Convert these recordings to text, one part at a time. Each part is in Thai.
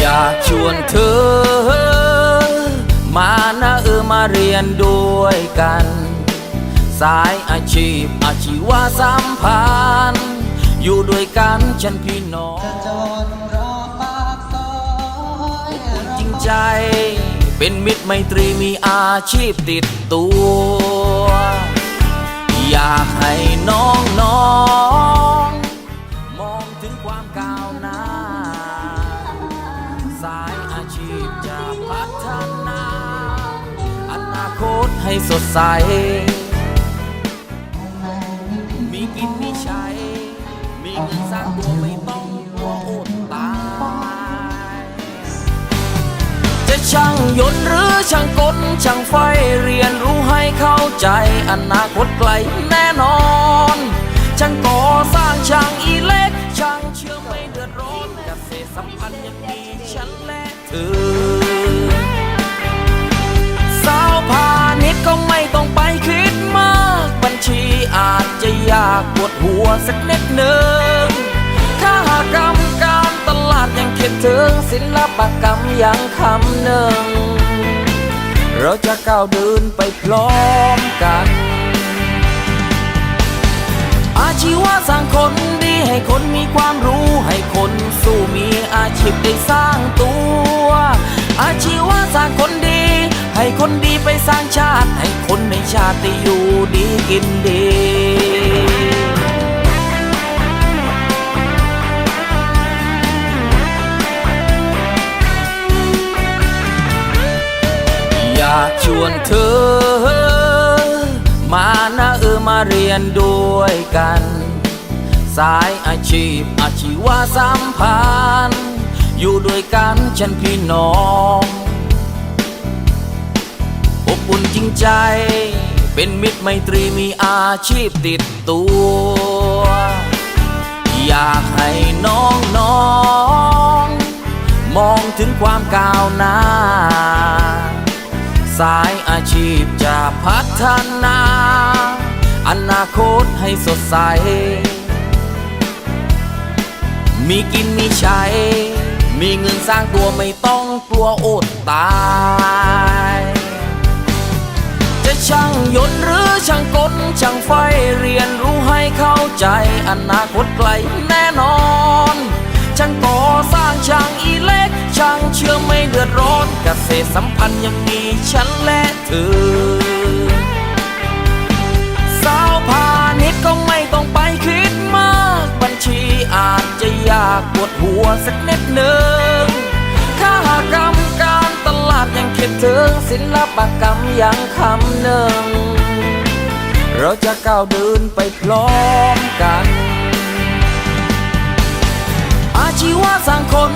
อยากชวนเธอ มานะเออมาเรียนด้วยกัน สายอาชีพอาชีวะสัมพันธ์อยู่ด้วยกันฉันพี่น้องจนรอปากซอยจริงใจ เป็นมิตรไมตรีมีอาชีพติดตัว อาชีพจะพัฒนา อนาคตให้สดใส มีกินมีใช้ มีเงินสร้างตัวไม่ต้องกลัวอดตาย จะช่างยนต์หรือช่างกลช่างไฟเรียนรู้ให้เข้าใจ อนาคตไกลแน่นอน ช่างก่อสร้างช่างอีเล็ก สักนิดหนึ่งค่ากรรมการตลาดยังคิดถึงศิลปกรรมอยังคำหนึ่ง เราจะก้าวเดินไปพร้อมกัน อาชีวะสร้างคนดีให้คนมีความรู้ให้คนสู้มีอาชีพได้สร้างตัว อาชีวะสร้างคนดี ให้คนดีไปสร้างชาติ ให้คนในชาติได้อยู่ดีกินดี ชวนเธอ มานะเออมาเรียนด้วยกัน สายอาชีพอาชีวะสัมพันธ์อยู่ด้วยกันฉันพี่น้องอบอุ่นจริงใจ เป็นมิตรไมตรีมีอาชีพติดตัว อยากให้น้องน้องๆมองถึงความก้าวหน้า สายอาชีพจะพัฒนา อนาคตให้สดใส มีกินมีใช้ มีเงินสร้างตัวไม่ต้องกลัวอดตาย จะช่างยนต์หรือช่างกลช่างไฟเรียนรู้ให้เข้าใจ อนาคตไกลแน่นอน ช่างก่อสร้างช่างอีเล็กช่างเชื่อม ดือดร้อนเกษตรสัมพันธ์ยังมีฉันและเธอ สาวพาณิชย์ก็ไม่ต้องไปคิดมาก บัญชีอาจจะยากปวดหัวสักนิดหนึ่งค่ากรรมการตลาดยังคิดถึงศิลปกรรมยังคำหนึ่ง เราจะก้าวเดินไปพร้อมกัน อาชีวะสร้างคน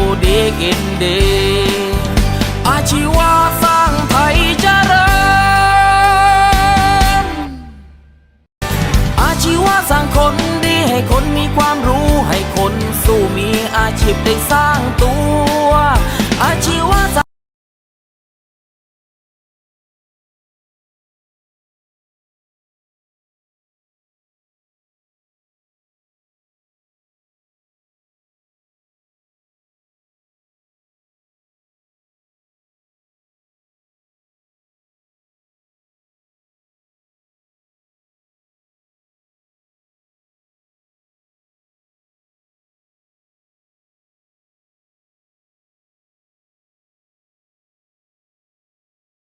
ินดี อาชีวะสร้างไทยเจริญ อาชีวะสร้างคนดีให้คนมีความรู้ให้คนสู้มีอาชีพได้สร้างตัว อาชีวะ